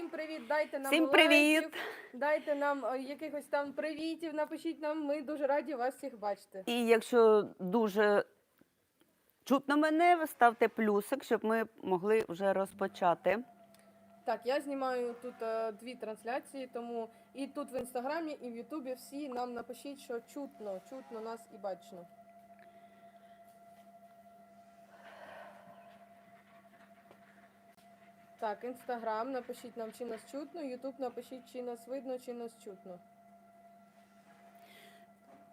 всім привіт, дайте нам Всім лайків, дайте нам е, якихось там привітів, напишіть нам, ми дуже раді вас всіх бачити. І якщо дуже чутно мене, ставте плюсик, щоб ми могли вже розпочати. Так, я знімаю тут е, дві трансляції, тому і тут в інстаграмі, і в Ютубі всі нам напишіть, що чутно, чутно нас і бачно. Так, інстаграм, напишіть нам, чи нас чутно, Ютуб напишіть, чи нас видно, чи нас чутно.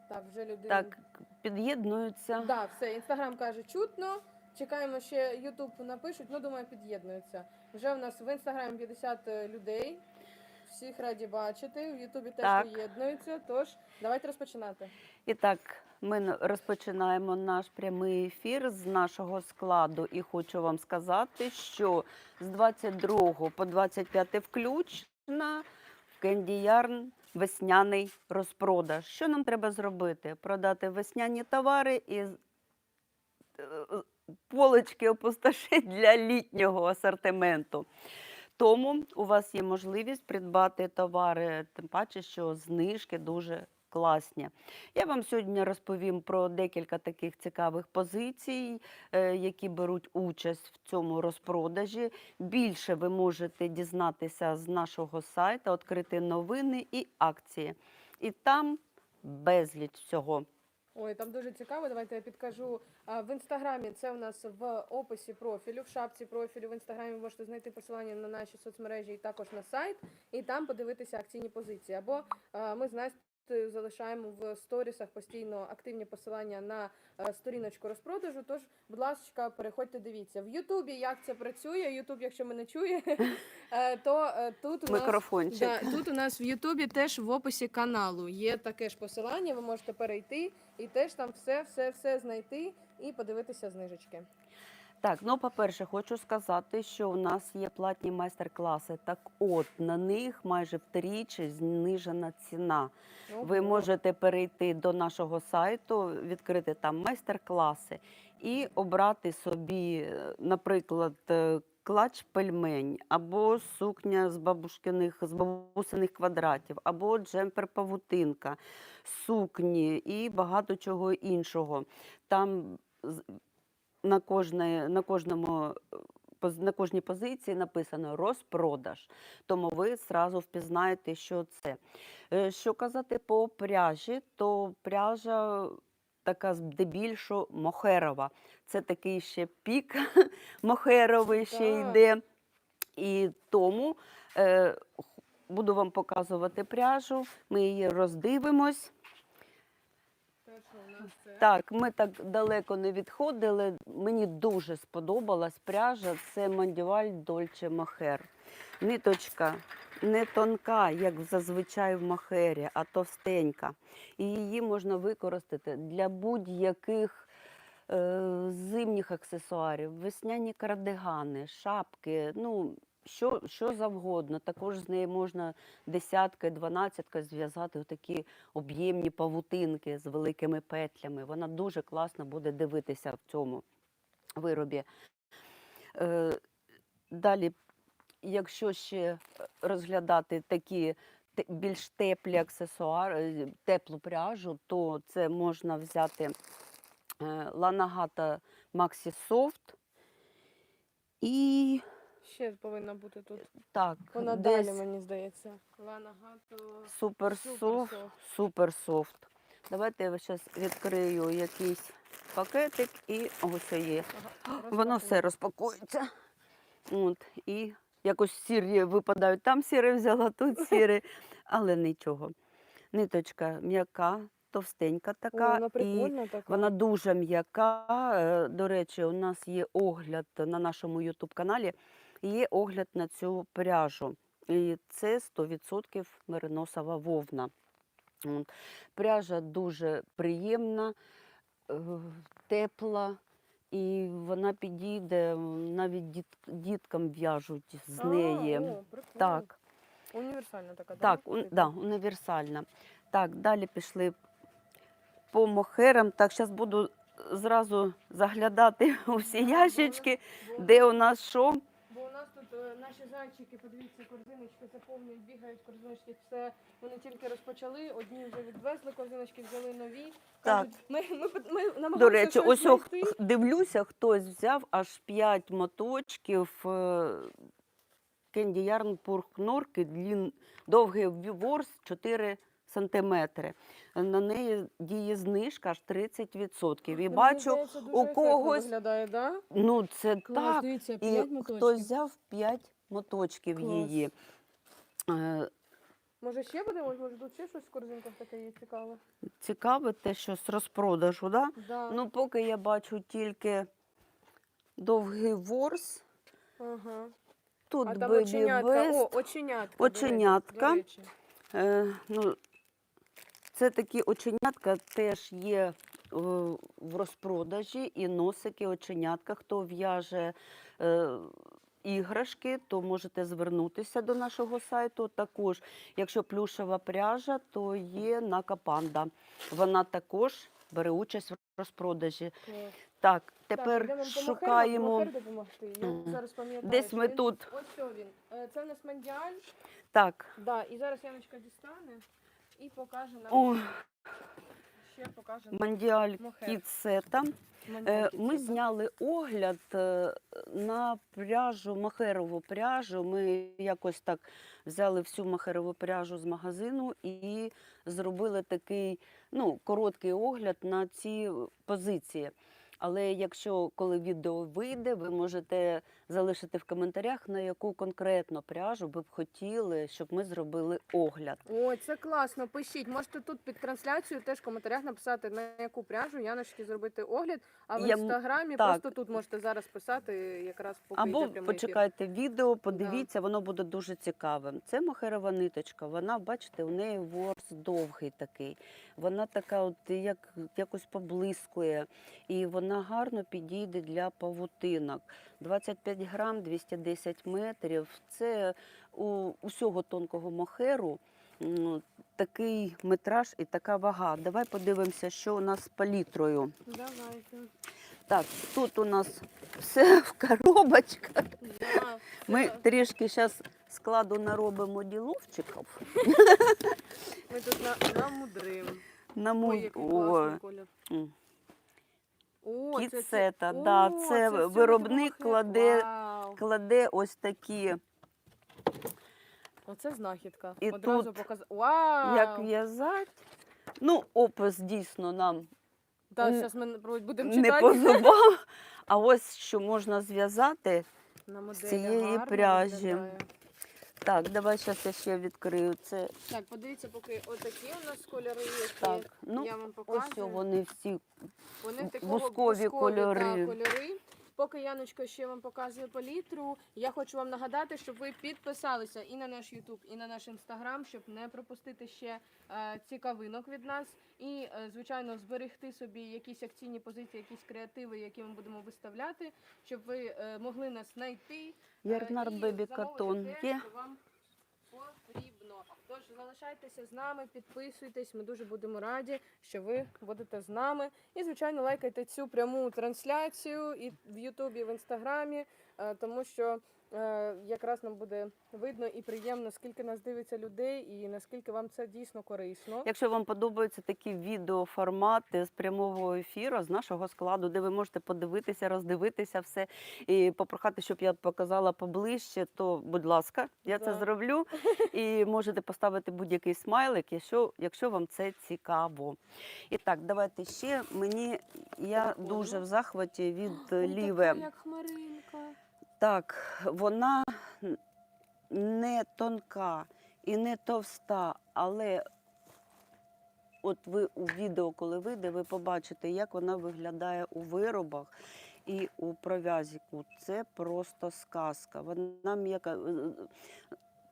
Так, вже люди. Так, під'єднуються. Да, все, інстаграм каже чутно. Чекаємо ще Ютуб напишуть, ну думаю, під'єднуються. Вже в нас в інстаграмі 50 людей. Всіх раді бачити. В Ютубі теж Так. під'єднуються. Тож давайте розпочинати. І так, ми розпочинаємо наш прямий ефір з нашого складу. І хочу вам сказати, що з 22 по 25 включно в Yarn весняний розпродаж. Що нам треба зробити? Продати весняні товари і е, полочки опустошити для літнього асортименту. Тому у вас є можливість придбати товари, тим паче, що знижки дуже класні. Я вам сьогодні розповім про декілька таких цікавих позицій, е, які беруть участь в цьому розпродажі. Більше ви можете дізнатися з нашого сайту, відкрити новини і акції. І там безліч всього. Ой, там дуже цікаво. Давайте я підкажу. В інстаграмі це у нас в описі профілю, в шапці профілю. В інстаграмі можете знайти посилання на наші соцмережі і також на сайт, і там подивитися акційні позиції. Або ми з Настею залишаємо в сторісах постійно активні посилання на е, сторіночку розпродажу. Тож, будь ласка, переходьте, дивіться. В Ютубі як це працює. Ютуб, якщо мене чує, е, то е, тут у нас Да, тут у нас в Ютубі теж в описі каналу є таке ж посилання. Ви можете перейти і теж там все, все, все знайти і подивитися знижечки. Так, ну по-перше, хочу сказати, що у нас є платні майстер-класи. Так от на них майже втричі знижена ціна. Ви можете перейти до нашого сайту, відкрити там майстер-класи і обрати собі, наприклад, е, клач пельмень, або сукня з бабушкиних з бабусиних квадратів, або джемпер павутинка, сукні і багато чого іншого. Там на, кожне, на кожному. е, На кожній позиції написано розпродаж, тому ви зразу впізнаєте, що це. Е, Що казати по пряжі, то пряжа така здебільшого мохерова. Це такий ще пік мохеровий ще йде. І тому е, буду вам показувати пряжу. Ми її роздивимось. Перше у нас це Так, ми так далеко не відходили. Мені дуже сподобалась пряжа. Це Мандюваль Дольче Мохер. Ниточка не тонка, як зазвичай в мохері, а товстенька. І її можна використати для будь-яких е, зимніх аксесуарів, весняні кардигани, шапки. Ну, що, що завгодно. Також з неї можна десятка, дванадцятка зв'язати такі об'ємні павутинки з великими петлями. Вона дуже класно буде дивитися в цьому виробі. Е, далі, якщо ще е, розглядати такі більш теплі аксесуари, теплу пряжу, то це можна взяти е, Lanagata Maxi Soft і ще повинна бути тут. так, Вона десь далі, мені здається. Лана Гато. Супер Супер софт. софт. Супер софт. Давайте я зараз відкрию якийсь пакетик і ось є. Ага, Воно все розпакується. От, і якось сірі випадають. Там сіре взяла, тут сіре, але нічого. Ниточка м'яка, товстенька така. вона і прикольна така. вона дуже м'яка. Е, До речі, у нас є огляд на нашому YouTube каналі. Є огляд на цю пряжу. І це 100% мериносова вовна. Пряжа дуже приємна, е, тепла, і вона підійде, навіть діт, діткам в'яжуть з неї. о. Так, Універсальна така, так, Типу? да, універсальна. Так, далі пішли по мохерам. Так, зараз буду зразу заглядати у всі ящички, де у нас що. Тут е, наші зайчики, подивіться, корзиночки заповнюють, бігають корзиночки. Все вони тільки розпочали. Одні вже відвезли корзиночки, взяли нові. Так. Кажуть, ми, ми, ми До речі, щось ось о, х- знайти. дивлюся, хтось взяв аж 5 моточків Кенді Ярн Пуркнорки, длін, довгий ворс 4 сантиметри. На неї діє знижка аж 30%. І бачу, у когось- виглядає, да? ну це Клас, так. дивіться, І п'ять хтось моточків. взяв 5 моточків Клас. її. Е, Може ще будемо? Може тут ще щось в корзинках таке є цікаве? Цікаве те, що з розпродажу, да? Да. Ну, поки я бачу тільки довгий ворс. ага. Тут А там оченятка. О, оченятка. до речі, Оченятка. до речі. Е, ну, це такі оченятка теж є е, в розпродажі і носики оченятка. Хто в'яже е, іграшки, то можете звернутися до нашого сайту. Також, якщо плюшева пряжа, то є накапанда. Вона також бере участь в розпродажі. Так, тепер шукаємо. Допомогти. Я зараз пам'ятаю. Десь ми він- тут. Ось що він. Е, Це у нас мандіаль. Так, Да, і зараз Яночка дістане і покаже нам. о, Ще покаже нам мандіаль Мохер. сета. Е. Ми зняли огляд е, на пряжу, махерову пряжу. Ми якось так взяли всю махерову пряжу з магазину і зробили такий ну, короткий огляд на ці позиції. Але якщо коли відео вийде, ви можете залишити в коментарях, на яку конкретно пряжу ви б хотіли, щоб ми зробили огляд. Ой, це класно. Пишіть. Можете тут під трансляцією теж в коментарях написати, на яку пряжу Яночки зробити огляд. А в Я інстаграмі так. просто тут можете зараз писати, якраз поки Або йде прямий ефір. почекайте відео, подивіться, воно буде дуже цікавим. Це мохерова ниточка. Вона, бачите, у неї ворс довгий такий. Вона така, от як якось поблискує, і вона гарно підійде для павутинок. 25 грам, 210 метрів. Це у усього тонкого мохеру. Такий метраж і така вага. Давай подивимося, що у нас з палітрою. Давайте. Так, тут у нас все в коробочках. Да, Ми трішки зараз складу наробимо діловчиків. ми тут на, намудримо. Наму... Ой, який класний колір. О, це, це, да, О, це все виробник кладе- Вау. кладе ось такі, Оце знахідка. І Одразу тут показ... Вау! як в'язати. Ну, опис дійсно нам н- зараз ми наприклад, будемо не читати. по зубам. А ось що можна зв'язати. Моделі цієї гарно пряжі. виглядає. Так, давай зараз я ще відкрию це. Так, подивіться, поки отакі у нас кольори є. Так, ну, я вам Ось вони всі. Вони такого бускові бускові, кольори. та, кольори. Поки Яночка ще вам показує палітру, я хочу вам нагадати, щоб ви підписалися і на наш YouTube, і на наш Instagram, щоб не пропустити ще е, цікавинок від нас. І, е, звичайно, зберегти собі якісь акційні позиції, якісь креативи, які ми будемо виставляти, щоб ви е, могли нас знайти. е, Ярнар Бебі Катон те, що вам потрібно. Тож залишайтеся з нами, підписуйтесь. Ми дуже будемо раді, що ви будете з нами. І, звичайно, лайкайте цю пряму трансляцію і в Ютубі, і в Інстаграмі, е, тому що якраз нам буде видно і приємно, скільки нас дивиться людей, і наскільки вам це дійсно корисно. Якщо вам подобаються такі відеоформати з прямого ефіру з нашого складу, де ви можете подивитися, роздивитися все і попрохати, щоб я показала поближче, то будь ласка, я це зроблю. І можете поставити будь-який смайлик, якщо, якщо вам це цікаво. І так, давайте ще мені я дуже в захваті від Ой, ліве. як хмаринка. Так, вона не тонка і не товста, але от ви у відео, коли вийде, ви побачите, як вона виглядає у виробах і у пров'язіку. Це просто сказка. Вона м'яка. Е,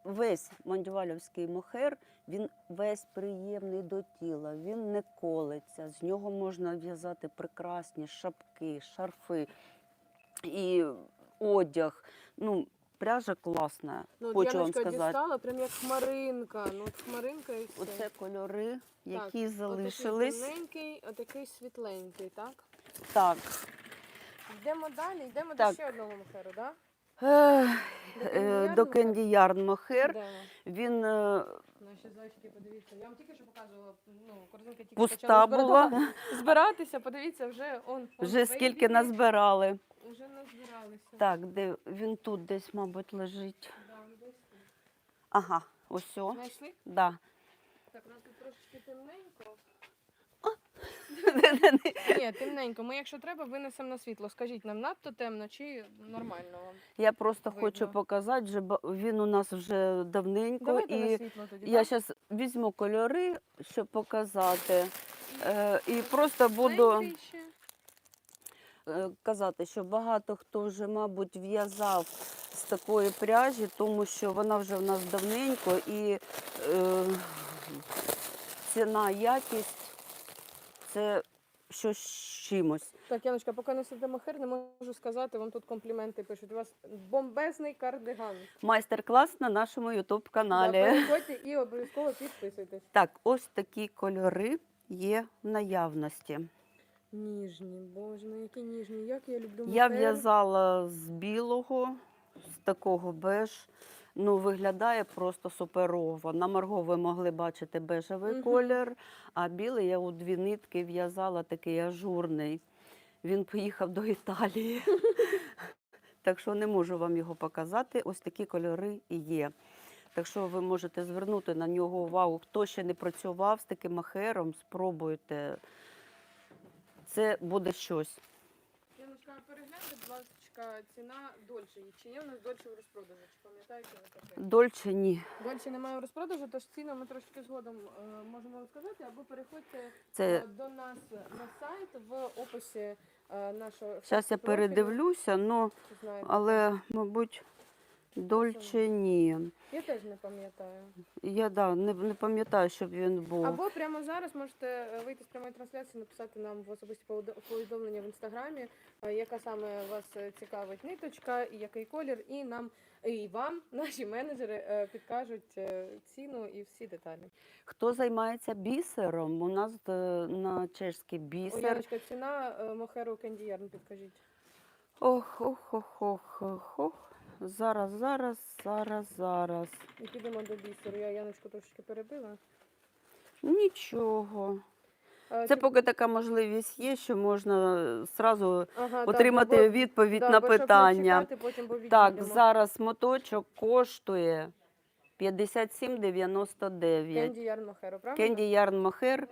Весь мандювалівський мохер, він весь приємний до тіла, він не колеться. З нього можна в'язати прекрасні шапки, шарфи і одяг. Ну, пряжа класна. Ну, Хочу вам сказати. дістала, прям як хмаринка. Ну, от хмаринка і все. Оце кольори, які так, залишились. темненький, отакий світленький, так? Так. Йдемо далі, йдемо Так. до ще одного мохеру, так? Candy до Mohair. Де вона? Він е, Наші зайчики, подивіться. Я вам тільки що показувала, ну, корзинка тільки пуста почала збирати- була, збиратися, подивіться, вже он. он вже скільки назбирали. Вже назбиралися. Так, де він тут десь, мабуть, лежить. Да, ну, десь тут. Ага, ось. о, Знайшли? Да. Так, у нас тут трошечки темненько. Ні, темненько. Ми, якщо треба, винесемо на світло. Скажіть, нам надто темно чи нормально вам? Я просто Видно. хочу показати, що ба- він у нас вже давненько. Давайте на і світло тоді. я так? зараз візьму кольори, щоб показати. Е, і просто буду е, казати, що багато хто вже, мабуть, в'язав з такої пряжі, тому що вона вже в нас давненько і е, ціна, якість це щось з чимось. Так, Яночка, поки несете махер, не можу сказати, вам тут компліменти пишуть. У вас бомбезний кардиган. Майстер-клас на нашому ютуб-каналі. Переходьте і обов'язково підписуйтесь. Так, ось такі кольори є в наявності. Ніжні, боже, ну які ніжні. Як я люблю Я мохер. в'язала з білого, з такого беж. Ну, виглядає просто суперово. На Марго ви могли бачити бежевий Мгм. колір, а білий я у дві нитки в'язала такий ажурний. Він поїхав до Італії. так що не можу вам його показати. Ось такі кольори і є. Так що ви можете звернути на нього увагу. Хто ще не працював з таким махером, спробуйте. Це буде щось. Яночка, перегляньте, будь ласка, ціна дольше. Чи є в нас дольше в розпродажу? Чи пам'ятаєте ви таке? Дольче ні. Дольше немає в розпродажу, тож ціну ми трошки згодом е, можемо розказати, або переходьте Це е, до нас на сайт в описі е, нашого Зараз я профілю. передивлюся, ну, Знаєте. але, мабуть, Дольче ні. Я теж не пам'ятаю. Я да, не, не пам'ятаю, щоб він був. Або прямо зараз можете е, вийти з прямої трансляції, написати нам в особисті повідомлення в інстаграмі, е, яка саме вас е, цікавить ниточка і який колір, і нам і вам, наші менеджери, підкажуть ціну і всі деталі. Хто займається бісером? У нас на чешський О, бісер. Яночка, ціна мохеру кендіярн, підкажіть. Ох, ох, ох, ох, ох, ох. Зараз, зараз, зараз, зараз. І підемо до бісеру. Я Яночку трошки перебила. Нічого. Е, Це поки така можливість є, що можна зразу Ага, так, отримати бо- відповідь да, на бо щоб не питання. чекати, потім, бо Так, відійдемо. зараз моточок коштує 57,99. Кенді Ярн Мохеру, правда? Кенді Ярн Мохер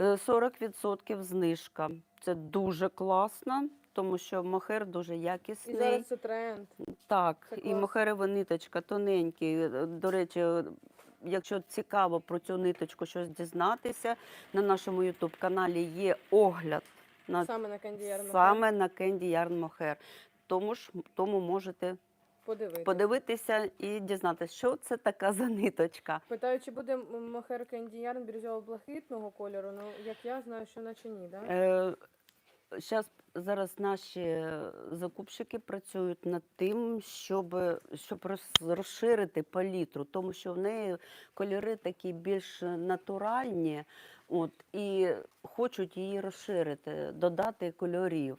е, 40% знижка. Це дуже класно, тому що мохер дуже якісний. І зараз це тренд. Так, це і мохерова ниточка тоненький. Е, До речі, е, якщо цікаво про цю ниточку щось дізнатися, на нашому ютуб каналі є огляд на Саме на Кенді Ярн Мохер. саме на Кенді Ярн Мохер. Тому ж тому можете Подивитися. подивитися і дізнатися, що це така за ниточка. Питаю, чи буде м- мохер Кенді Ярн бірюзово-блакитного кольору? Ну, як я знаю, що наче ні, да? Е, Щас, зараз наші закупщики працюють над тим, щоб, щоб роз- розширити палітру, тому що в неї кольори такі більш натуральні, от, і хочуть її розширити, додати кольорів.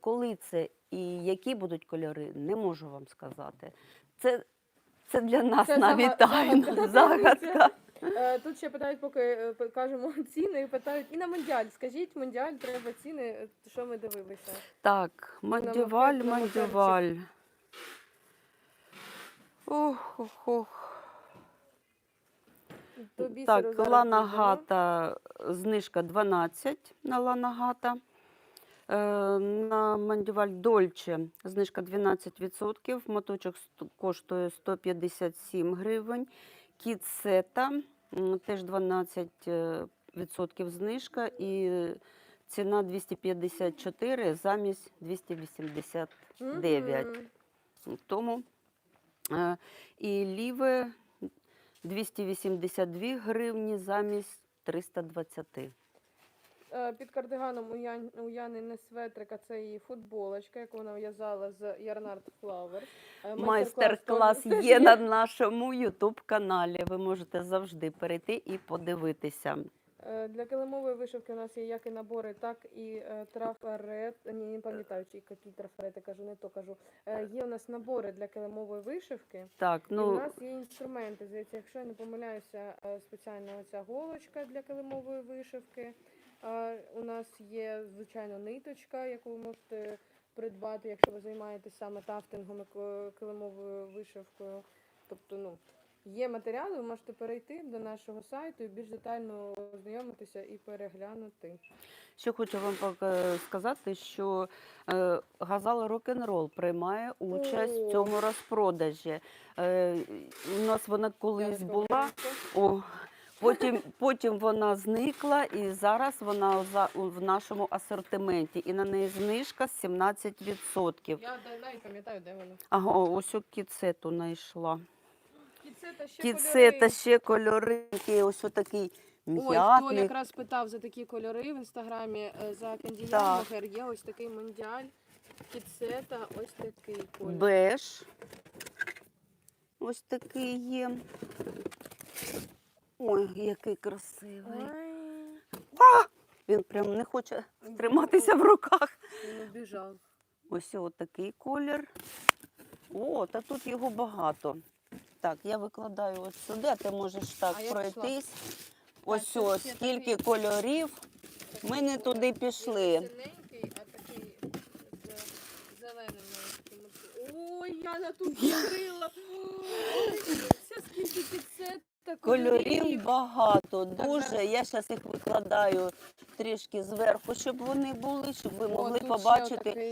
Коли це і які будуть кольори, не можу вам сказати. Це, це для нас Це навіть зага- тайна, загадка, загадка. Е, Тут ще питають, поки е, кажемо ціни, і питають і на Мондіаль. Скажіть, Мондіаль треба ціни, е, що ми дивилися. Так, мандіваль, мандіваль. Ох, ох, ох. До бісеру Так, зараз Лана дійдемо. Гата, знижка 12 на Лана Гата. Е, На мандіваль Дольче знижка 12%. Моточок ст- коштує 157 гривень. Кіт Сета теж 12% знижка і ціна 254 замість 289. Мгм. Тому е, і ліве 282 гривні замість 320. Е, Під кардиганом у, Ян, у Яни не светрика, це її футболочка, яку вона в'язала з Ярнард Флауер. Е, Майстер-клас є на нашому Ютуб каналі. Ви можете завжди перейти і подивитися. Е, Для килимової вишивки у нас є як і набори, так і трафарет. Ні, не пам'ятаю, які трафарети кажу, не то кажу. Є у нас набори для килимової вишивки. Так, І у ну нас є інструменти. Здається, якщо я не помиляюся, спеціальна оця голочка для килимової вишивки. Е, У нас є звичайно ниточка, яку ви можете придбати, якщо ви займаєтесь саме тафтингом і килимовою вишивкою. Тобто, ну. Є матеріали, ви можете перейти до нашого сайту і більш детально ознайомитися і переглянути. ще хочу вам сказати, що е, Газал Рок-н-Рол приймає участь О. в цьому розпродажі. Е, у нас вона колись була. О, потім, потім вона зникла, і зараз вона за- в нашому асортименті. І на неї знижка 17%. Я да- навіть пам'ятаю, де вона. Ага, о, ось у кіцету знайшла. Кіцета ще Кіцета ще кольори, такий ось такий Ой, хто м'ятний. якраз питав за такі кольори в інстаграмі е, за кандіян Так. Є ось такий мондіаль. Кіцета, ось такий колір. Беж. Ось такий є. Ой, який красивий. Ой, Він прям не хоче триматися в руках. він убіжав. Ось такий колір. О, та тут його багато. Так, я викладаю от сюди, а ти можеш так А пройтись. Ось ось, скільки кольорів. Такий Ми не туди пішли. синенький, а такий з зеленим. Ой, Яна тут відкрила. Ой, скільки кіцета Кольорів багато, дуже. Я зараз їх викладаю трішки зверху, щоб вони були, щоб ви О, могли тут ще побачити. отакий